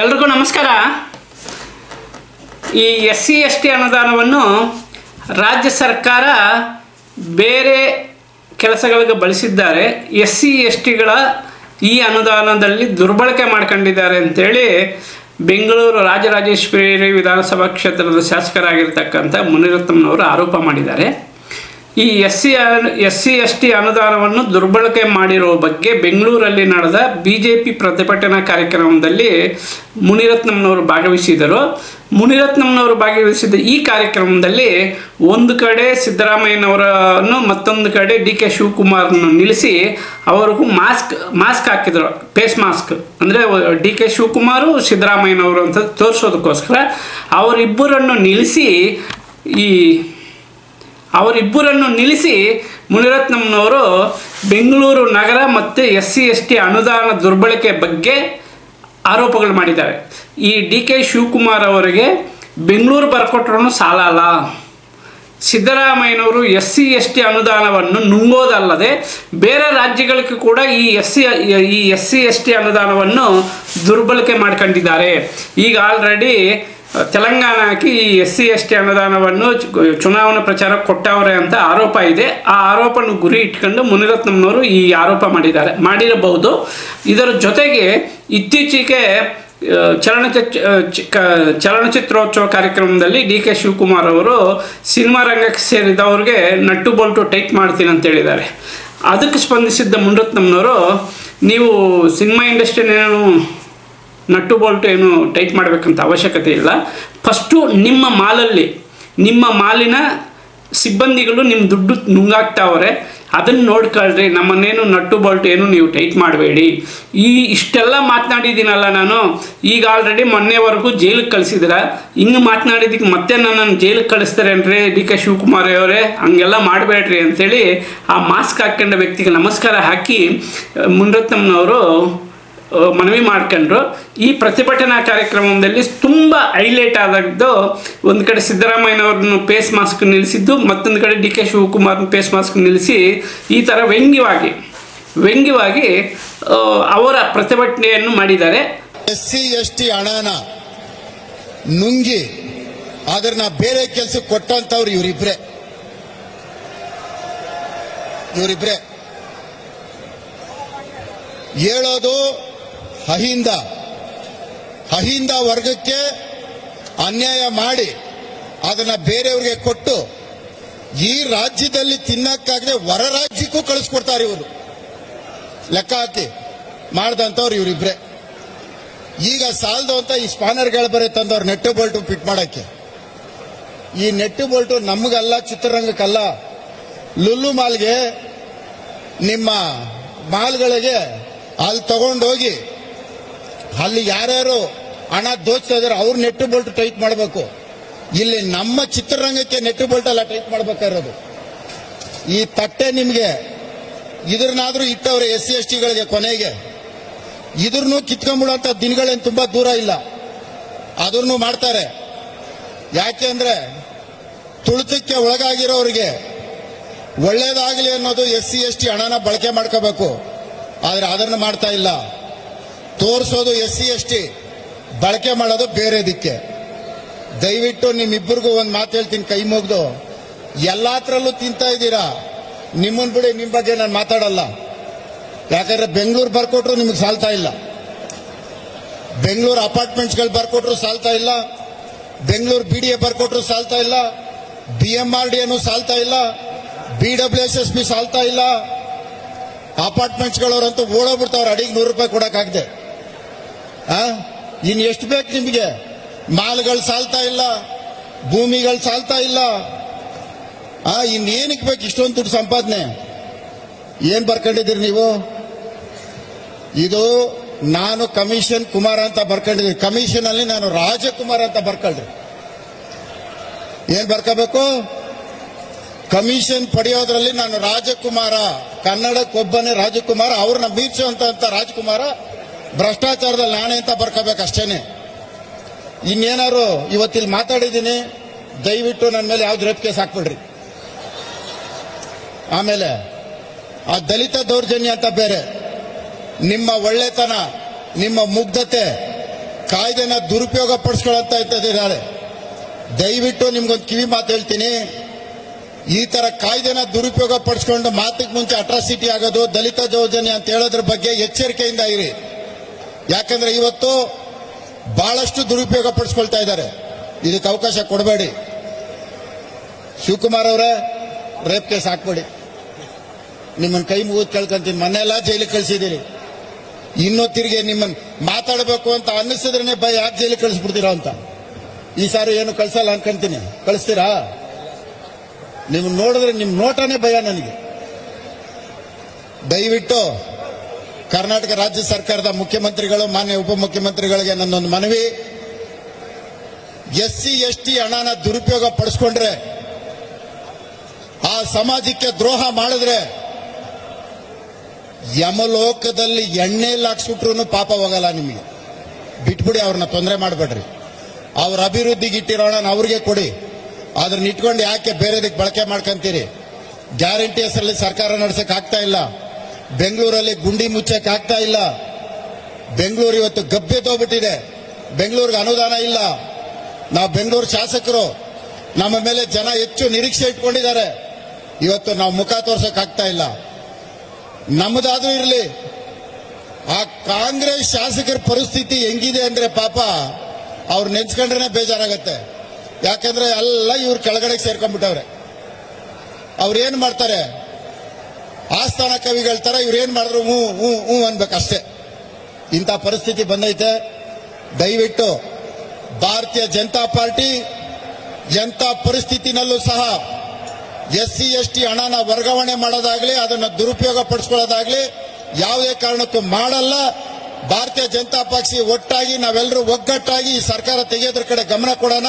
ಎಲ್ರಿಗೂ ನಮಸ್ಕಾರ. ಈ ಎಸ್ ಸಿ ಎಸ್ ಟಿ ಅನುದಾನವನ್ನು ರಾಜ್ಯ ಸರ್ಕಾರ ಬೇರೆ ಕೆಲಸಗಳಿಗೆ ಬಳಸಿದ್ದಾರೆ. ಎಸ್ ಸಿ ಎಸ್ ಟಿಗಳ ಈ ಅನುದಾನದಲ್ಲಿ ದುರ್ಬಳಕೆ ಮಾಡ್ಕೊಂಡಿದ್ದಾರೆ ಅಂತೇಳಿ ಬೆಂಗಳೂರು ರಾಜರಾಜೇಶ್ವರಿ ವಿಧಾನಸಭಾ ಕ್ಷೇತ್ರದ ಶಾಸಕರಾಗಿರ್ತಕ್ಕಂಥ ಮುನಿರತ್ನಂನವರು ಆರೋಪ ಮಾಡಿದ್ದಾರೆ. ಈ S C S C S T ಅನುದಾನವನ್ನು ದುರ್ಬಳಕೆ ಮಾಡಿರುವ ಬಗ್ಗೆ ಬೆಂಗಳೂರಲ್ಲಿ ನಡೆದ ಬಿ ಜೆ ಪಿ ಪ್ರತಿಭಟನಾ ಕಾರ್ಯಕ್ರಮದಲ್ಲಿ ಮುನಿರತ್ನಂನವರು ಭಾಗವಹಿಸಿದರು ಮುನಿರತ್ನಂನವರು ಭಾಗವಹಿಸಿದ ಈ ಕಾರ್ಯಕ್ರಮದಲ್ಲಿ ಒಂದು ಕಡೆ ಸಿದ್ದರಾಮಯ್ಯನವರನ್ನು, ಮತ್ತೊಂದು ಕಡೆ ಡಿ ಕೆ ಶಿವಕುಮಾರ್ನ ನಿಲ್ಲಿಸಿ ಅವರಿಗೂ ಮಾಸ್ಕ್ ಮಾಸ್ಕ್ ಹಾಕಿದರು. Face mask. ಅಂದರೆ ಡಿ ಕೆ ಶಿವಕುಮಾರು, ಸಿದ್ದರಾಮಯ್ಯನವರು ಅಂತ ತೋರಿಸೋದಕ್ಕೋಸ್ಕರ ಅವರಿಬ್ಬರನ್ನು ನಿಲ್ಲಿಸಿ ಈ ಅವರಿಬ್ಬರನ್ನು ನಿಲ್ಲಿಸಿ ಮುನಿರತ್ನಂನವರು ಬೆಂಗಳೂರು ನಗರ ಮತ್ತು ಎಸ್ ಸಿ ಎಸ್ ಟಿ ಅನುದಾನ ದುರ್ಬಳಕೆ ಬಗ್ಗೆ ಆರೋಪಗಳು ಮಾಡಿದ್ದಾರೆ. ಈ ಡಿ ಕೆ ಶಿವಕುಮಾರ್ ಅವರಿಗೆ ಬೆಂಗಳೂರು ಬರ್ಕೊಟ್ರೂ ಸಾಲ ಅಲ್ಲ ಸಿದ್ದರಾಮಯ್ಯನವರು ಎಸ್ ಸಿ ಎಸ್ ಟಿ ಅನುದಾನವನ್ನು ನುಂಗೋದಲ್ಲದೆ ಬೇರೆ ರಾಜ್ಯಗಳಿಗೂ ಕೂಡ ಈ ಎಸ್ ಸಿ ಈ ಎಸ್ ಸಿ ಎಸ್ ಟಿ ಅನುದಾನವನ್ನು ದುರ್ಬಳಕೆ ಮಾಡ್ಕೊಂಡಿದ್ದಾರೆ. ಈಗ ಆಲ್ರೆಡಿ ತೆಲಂಗಾಣಕ್ಕೆ ಈ ಎಸ್ ಸಿ ಎಸ್ ಟಿ ಅನುದಾನವನ್ನು ಚುನಾವಣಾ ಪ್ರಚಾರ ಕೊಟ್ಟವ್ರೆ ಅಂತ ಆರೋಪ ಇದೆ. ಆ ಆರೋಪನ ಗುರಿ ಇಟ್ಕೊಂಡು ಮುನಿರತ್ನಂನವರು ಈ ಆರೋಪ ಮಾಡಿದ್ದಾರೆ. ಮಾಡಿರಬಹುದು. ಇದರ ಜೊತೆಗೆ ಇತ್ತೀಚೆಗೆ ಚಲನಚಿತ್ರ ಚಲನಚಿತ್ರೋತ್ಸವ ಕಾರ್ಯಕ್ರಮದಲ್ಲಿ ಡಿ ಕೆ ಶಿವಕುಮಾರ್ ಅವರು ಸಿನಿಮಾ ರಂಗಕ್ಕೆ ಸೇರಿದವ್ರಿಗೆ ನಟ್ಟು ಬೋಲ್ಟು ಟೈಟ್ ಮಾಡ್ತೀನಿ ಅಂತ ಹೇಳಿದ್ದಾರೆ. ಅದಕ್ಕೆ ಸ್ಪಂದಿಸಿದ್ದ ಮುನಿರತ್ನಂನವರು, ನೀವು ಸಿನಿಮಾ ಇಂಡಸ್ಟ್ರಿನೇನು ನಟ್ಟು ಬೋಲ್ಟು ಏನು ಟೈಟ್ ಮಾಡಬೇಕಂತ ಅವಶ್ಯಕತೆ ಇಲ್ಲ. ಫಸ್ಟು ನಿಮ್ಮ ಮಾಲಲ್ಲಿ ನಿಮ್ಮ ಮಾಲಿನ ಸಿಬ್ಬಂದಿಗಳು ನಿಮ್ಮ ದುಡ್ಡು ನುಂಗಾಗ್ತಾವ್ರೆ ಅದನ್ನು ನೋಡ್ಕೊಳ್ರಿ ನಮ್ಮನ್ನೇನು ನಟ್ಟು ಬೋಲ್ಟ್ ಏನು ನೀವು ಟೈಟ್ ಮಾಡಬೇಡಿ. ಈ ಇಷ್ಟೆಲ್ಲ ಮಾತನಾಡಿದ್ದೀನಲ್ಲ ನಾನು. ಈಗ ಆಲ್ರೆಡಿ ಮೊನ್ನೆವರೆಗೂ ಜೈಲಿಗೆ ಕಳಿಸಿದ್ರ. ಹಿಂಗೆ ಮಾತನಾಡಿದ್ದಕ್ಕೆ ಮತ್ತೆ ನನ್ನನ್ನು ಜೈಲಿಗೆ ಕಳಿಸ್ತಾರೆ ಅಂದ್ರೆ ಡಿ ಕೆ ಶಿವಕುಮಾರ್ ಅವರೇ? ಹಂಗೆಲ್ಲ ಮಾಡಬೇಡ್ರಿ ಅಂಥೇಳಿ ಆ ಮಾಸ್ಕ್ ಹಾಕ್ಕೊಂಡ ವ್ಯಕ್ತಿಗೆ ನಮಸ್ಕಾರ ಹಾಕಿ ಮುನ್ರತ್ನಂನವರು ಆ, ಮನವಿ ಮಾಡ್ಕೊಂಡ್ರು. ಈ ಪ್ರತಿಭಟನಾ ಕಾರ್ಯಕ್ರಮದಲ್ಲಿ ತುಂಬ ಹೈಲೈಟ್ ಆದದ್ದು ಒಂದು ಕಡೆ ಸಿದ್ದರಾಮಯ್ಯನವ್ರನ್ನ ಫೇಸ್ ಮಾಸ್ಕ್ ನಿಲ್ಲಿಸಿದ್ದು, ಮತ್ತೊಂದು ಕಡೆ ಡಿ ಕೆ ಶಿವಕುಮಾರ್ನ ಫೇಸ್ ಮಾಸ್ಕ್ ನಿಲ್ಲಿಸಿ ಈ ಥರ ವ್ಯಂಗ್ಯವಾಗಿ ವ್ಯಂಗ್ಯವಾಗಿ ಅವರ ಪ್ರತಿಭಟನೆಯನ್ನು ಮಾಡಿದ್ದಾರೆ. ಎಸ್ ಸಿ ಎಸ್ ಟಿ ಹಣನ ನುಂಗಿ ಅದನ್ನ ಬೇರೆ ಕೆಲಸಕ್ಕೆ ಕೊಟ್ಟಂತವ್ರು ಇವರಿಬ್ರೆ. ಇವರಿಬ್ರೆ. ಹೇಳೋದು ಅಹಿಂದ ಅಹಿಂದ ವರ್ಗಕ್ಕೆ ಅನ್ಯಾಯ ಮಾಡಿ ಅದನ್ನ ಬೇರೆಯವ್ರಿಗೆ ಕೊಟ್ಟು ಈ ರಾಜ್ಯದಲ್ಲಿ ತಿನ್ನಕ್ಕಾಗದೆ ಹೊರ ರಾಜ್ಯಕ್ಕೂ ಕಳಿಸ್ಕೊಡ್ತಾರೆ ಇವರು. ಲೆಕ್ಕ ಹಾಕಿ ಮಾಡ್ದಂಥವ್ರು ಇವರಿಬ್ರೆ. ಈಗ ಸಾಲದು ಅಂತ ಈ ಸ್ಪಾನರ್ಗಳು ಬರೀ ತಂದವ್ರು ನೆಟ್ಟು ಬೋಲ್ಟು ಫಿಟ್ ಮಾಡಕ್ಕೆ. ಈ ನೆಟ್ಟು ಬೋಲ್ಟು ನಮಗಲ್ಲ, ಚಿತ್ರರಂಗಕ್ಕಲ್ಲ. ಲುಲ್ಲು ಮಾಲ್ಗೆ ನಿಮ್ಮ ಮಾಲ್ಗಳಿಗೆ ಅಲ್ಲಿ ತಗೊಂಡೋಗಿ ಅಲ್ಲಿ ಯಾರ್ಯಾರು ಹಣ ದೋಚ್ತಾ ಅವ್ರು ನೆಟ್ಟು ಬೋಲ್ಟ್ ಟೈಟ್ ಮಾಡಬೇಕು. ಇಲ್ಲಿ ನಮ್ಮ ಚಿತ್ರರಂಗಕ್ಕೆ ನೆಟ್ಟು ಬೋಲ್ಟ್ ಅಲ್ಲ ಟೈಟ್ ಮಾಡ್ಬೇಕಾಗಿರೋದು. ಈ ತಟ್ಟೆ ನಿಮಗೆ, ಇದ್ರನ್ನಾದ್ರೂ ಇಟ್ಟವ್ರೆ ಎಸ್ ಸಿ, ಎಸ್ ಟಿಗಳಿಗೆ ಕೊನೆಗೆ. ಇದ್ರೂ ಕಿತ್ಕೊಂಡ್ಬಿಡುವಂತ ದಿನಗಳೇನು ತುಂಬಾ ದೂರ ಇಲ್ಲ. ಅದನ್ನು ಮಾಡ್ತಾರೆ. ಯಾಕೆ ಅಂದ್ರೆ, ತುಳಿತಕ್ಕೆ ಒಳಗಾಗಿರೋರಿಗೆ ಒಳ್ಳೇದಾಗಲಿ ಅನ್ನೋದು ಎಸ್ ಸಿ, ಎಸ್ ಟಿ ಹಣನ ಬಳಕೆ ಮಾಡ್ಕೋಬೇಕು. ಆದ್ರೆ ಅದನ್ನು ಮಾಡ್ತಾ ಇಲ್ಲ. ತೋರಿಸೋದು ಎಸ್ ಸಿ ಎಸ್ ಟಿ ಬಳಕೆ ಮಾಡೋದು ಬೇರೆ ದಿಕ್ಕೆ ದಯವಿಟ್ಟು ನಿಮ್ಮಿಬ್ಬರಿಗೂ ಒಂದು ಮಾತು ಹೇಳ್ತೀನಿ ಕೈ ಮುಗ್ದು. ಎಲ್ಲಾತ್ರಲ್ಲೂ ತಿಂತಾ ಇದ್ದೀರಾ? ನಿಮ್ಮನ್ ಬಿಡಿ ನಿಮ್ಮ ಬಗ್ಗೆ ನಾನು ಮಾತಾಡಲ್ಲ. ಯಾಕಂದ್ರೆ ಬೆಂಗಳೂರು ಬರ್ಕೊಟ್ರು ನಿಮಗೆ ಸಾಲ್ತಾ ಇಲ್ಲ. ಬೆಂಗಳೂರು ಅಪಾರ್ಟ್ಮೆಂಟ್ಸ್ಗಳು ಬರ್ಕೊಟ್ರು ಸಾಲ್ತಾ ಇಲ್ಲ. ಬೆಂಗಳೂರು ಬಿ ಡಿ ಎ ಬರ್ಕೊಟ್ರು ಸಾಲ್ತಾ ಇಲ್ಲ. ಬಿ ಎಂ ಆರ್ ಡಿ ಏನು ಸಾಲ್ತಾ ಇಲ್ಲ. B W S S B ಸಾಲ್ತಾ ಇಲ್ಲ. ಅಪಾರ್ಟ್ಮೆಂಟ್ಸ್ಗಳವರಂತೂ ಓಡೋಗ್ಬಿಡ್ತಾವ್ರೆ. ಅಡಿಗೆ ನೂರು ರೂಪಾಯಿ ಕೊಡಕ್ಕಾಗದೆ. ಆ? ಇನ್ ಎಷ್ಟು ಬೇಕು ನಿಮಗೆ? ಮಾಲ್ಗಳು ಸಾಲ್ತಾ ಇಲ್ಲ, ಭೂಮಿಗಳು ಸಾಲ್ತಾ ಇಲ್ಲ. ಆ ಇನ್ನೇನಕ್ಕೆ ಬೇಕು ಇಷ್ಟೊಂದು ದುಡ್ಡು ಸಂಪಾದನೆ? ಏನ್ ಬರ್ಕೊಂಡಿದ್ದೀರಿ ನೀವು? ಇದು ನಾನು ಕಮಿಷನ್ ಕುಮಾರ್ ಅಂತ ಬರ್ಕೊಂಡಿದ್ದೀನಿ. ಕಮಿಷನ್ ಅಲ್ಲಿ ನಾನು ರಾಜಕುಮಾರ್ ಅಂತ ಬರ್ಕೊಳ್ರಿ. ಏನ್ ಬರ್ಕೋಬೇಕು? ಕಮಿಷನ್ ಪಡೆಯೋದ್ರಲ್ಲಿ ನಾನು ರಾಜಕುಮಾರ ಕನ್ನಡಕ್ಕೊಬ್ಬನೇ ರಾಜಕುಮಾರ, ಅವ್ರನ್ನ ಮೀರ್ಸುವಂತ ರಾಜಕುಮಾರ ಭ್ರಷ್ಟಾಚಾರದಲ್ಲಿ ಲಾಣೆ ಅಂತ ಬರ್ಕೋಬೇಕು ಅಷ್ಟೇನೆ ಇನ್ನೇನಾದ್ರು ಇವತ್ತಿಲ್ಲಿ ಮಾತಾಡಿದ್ದೀನಿ, ದಯವಿಟ್ಟು ನನ್ನ ಮೇಲೆ ಯಾವ್ದು ರೇಪ್ ಕೇಸ್ ಹಾಕ್ಬಿಡ್ರಿ. ಆಮೇಲೆ, ಆ ದಲಿತ ದೌರ್ಜನ್ಯ ಅಂತ ಬೇರೆ. ನಿಮ್ಮ ಒಳ್ಳೆತನ, ನಿಮ್ಮ ಮುಗ್ಧತೆ, ಕಾಯ್ದೆನ ದುರುಪಯೋಗ ಪಡಿಸ್ಕೊಳ್ಳಂತ ಇದ್ದಾರೆ ದಯವಿಟ್ಟು ನಿಮ್ಗೊಂದು ಕಿವಿ ಮಾತು ಹೇಳ್ತೀನಿ. ಈ ತರ ಕಾಯ್ದೆನ ದುರುಪಯೋಗ ಪಡಿಸ್ಕೊಂಡು ಮಾತಿಗೆ ಮುಂಚೆ ಅಟ್ರಾಸಿಟಿ ಆಗೋದು, ದಲಿತ ದೌರ್ಜನ್ಯ ಅಂತ ಹೇಳೋದ್ರ ಬಗ್ಗೆ ಎಚ್ಚರಿಕೆಯಿಂದ ಇರಿ. ಯಾಕಂದ್ರೆ ಇವತ್ತು ಬಹಳಷ್ಟು ದುರುಪಯೋಗ ಪಡಿಸ್ಕೊಳ್ತಾ ಇದ್ದಾರೆ. ಇದಕ್ಕೆ ಅವಕಾಶ ಕೊಡಬೇಡಿ. ಶಿವಕುಮಾರ್ ಅವರೇ, ರೇಪ್ ಕೇಸ್ ಹಾಕ್ಬೇಡಿ. ನಿಮ್ಮನ್ನ ಕೈ ಮುಗಿದು ಕೇಳ್ಕೊಂತೀನಿ. ಮೊನ್ನೆಲ್ಲ ಜೈಲಿಗೆ ಕಳಿಸಿದ್ದೀರಿ. ಇನ್ನೂ ತಿರುಗಿ ನಿಮ್ಮನ್ನ ಮಾತಾಡಬೇಕು ಅಂತ ಅನ್ನಿಸಿದ್ರೇನೆ ಭಯ ಯಾಕೆ ಜೈಲಿಗೆ ಕಳಿಸ್ಬಿಡ್ತೀರಾ ಅಂತ. ಈ ಸಾರಿ ಏನು ಕಳ್ಸಲ್ಲ ಅನ್ಕೊಂತೀನಿ. ಕಳಿಸ್ತೀರಾ? ನೀವು ನೋಡಿದ್ರೆ ನಿಮ್ಮ ನೋಟನೇ ಭಯ ನನಗೆ. ದಯವಿಟ್ಟು ಕರ್ನಾಟಕ ರಾಜ್ಯ ಸರ್ಕಾರದ ಮುಖ್ಯಮಂತ್ರಿಗಳು, ಮಾನ್ಯ ಉಪಮುಖ್ಯಮಂತ್ರಿಗಳಿಗೆ ನನ್ನೊಂದು ಮನವಿ. ಎಸ್ ಸಿ ಎಸ್ ಟಿ ಹಣನ ದುರುಪಯೋಗ ಪಡಿಸ್ಕೊಂಡ್ರೆ, ಆ ಸಮಾಜಕ್ಕೆ ದ್ರೋಹ ಮಾಡಿದ್ರೆ, ಯಮಲೋಕದಲ್ಲಿ ಎಣ್ಣೆ ಹಾಕ್ಸ್ಬಿಟ್ರು ಪಾಪ ಹೋಗಲ್ಲ ನಿಮಗೆ. ಬಿಟ್ಬಿಡಿ ಅವ್ರನ್ನ ತೊಂದರೆ ಮಾಡಬೇಡ್ರಿ. ಅವ್ರ ಅಭಿವೃದ್ಧಿಗೆ ಇಟ್ಟಿರೋ ಹಣನ ಅವ್ರಿಗೆ ಕೊಡಿ. ಅದನ್ನ ಇಟ್ಕೊಂಡು ಯಾಕೆ ಬೇರೆದಕ್ಕೆ ಬಳಕೆ ಮಾಡ್ಕಂತೀರಿ? ಗ್ಯಾರಂಟಿ ಹೆಸರಲ್ಲಿ ಸರ್ಕಾರ ನಡ್ಸಕ್ ಆಗ್ತಾ ಇಲ್ಲ. ಬೆಂಗಳೂರಲ್ಲಿ ಗುಂಡಿ ಮುಚ್ಚಕ್ಕೆ ಆಗ್ತಾ ಇಲ್ಲ. ಬೆಂಗಳೂರು ಇವತ್ತು ಗಬ್ಬೆ ತೋಗ್ಬಿಟ್ಟಿದೆ. ಬೆಂಗಳೂರಿಗೆ ಅನುದಾನ ಇಲ್ಲ. ನಾವು ಬೆಂಗಳೂರು ಶಾಸಕರು, ನಮ್ಮ ಮೇಲೆ ಜನ ಹೆಚ್ಚು ನಿರೀಕ್ಷೆ ಇಟ್ಕೊಂಡಿದ್ದಾರೆ. ಇವತ್ತು ನಾವು ಮುಖ ತೋರ್ಸಕ್ ಆಗ್ತಾ ಇಲ್ಲ. ನಮ್ಮದಾದ್ರೂ ಇರಲಿ. ಆ ಕಾಂಗ್ರೆಸ್ ಶಾಸಕರ ಪರಿಸ್ಥಿತಿ ಹೆಂಗಿದೆ ಅಂದ್ರೆ ಪಾಪ ಅವ್ರು ನೆನ್ಸ್ಕೊಂಡ್ರೆ ಬೇಜಾರಾಗತ್ತೆ. ಯಾಕಂದ್ರೆ ಎಲ್ಲ ಇವ್ರ ಕೆಳಗಡೆ ಸೇರ್ಕೊಂಡ್ಬಿಟ್ಟವ್ರೆ. ಅವ್ರು ಏನ್ ಮಾಡ್ತಾರೆ? ಆಸ್ಥಾನ ಕವಿಗಳ ತರ ಇವ್ರು ಏನ್ ಮಾಡಿದ್ರು? ಹ್ಞೂ ಹ್ಞೂ ಹ್ಞೂ ಅನ್ಬೇಕಷ್ಟೇ. ಇಂಥ ಪರಿಸ್ಥಿತಿ ಬಂದೈತೆ. ದಯವಿಟ್ಟು ಭಾರತೀಯ ಜನತಾ ಪಾರ್ಟಿ ಎಂಥ ಪರಿಸ್ಥಿತಿನಲ್ಲೂ ಸಹ ಎಸ್ ಸಿ ಎಸ್ ಟಿ ಹಣನ ವರ್ಗಾವಣೆ ಮಾಡೋದಾಗ್ಲಿ, ಅದನ್ನು ದುರುಪಯೋಗ ಪಡಿಸ್ಕೊಳ್ಳೋದಾಗ್ಲಿ ಯಾವುದೇ ಕಾರಣಕ್ಕೂ ಮಾಡಲ್ಲ. ಭಾರತೀಯ ಜನತಾ ಪಕ್ಷ ಒಟ್ಟಾಗಿ ನಾವೆಲ್ಲರೂ ಒಗ್ಗಟ್ಟಾಗಿ ಈ ಸರ್ಕಾರ ತೆಗೆಯೋದ್ರ ಕಡೆ ಗಮನ ಕೊಡೋಣ.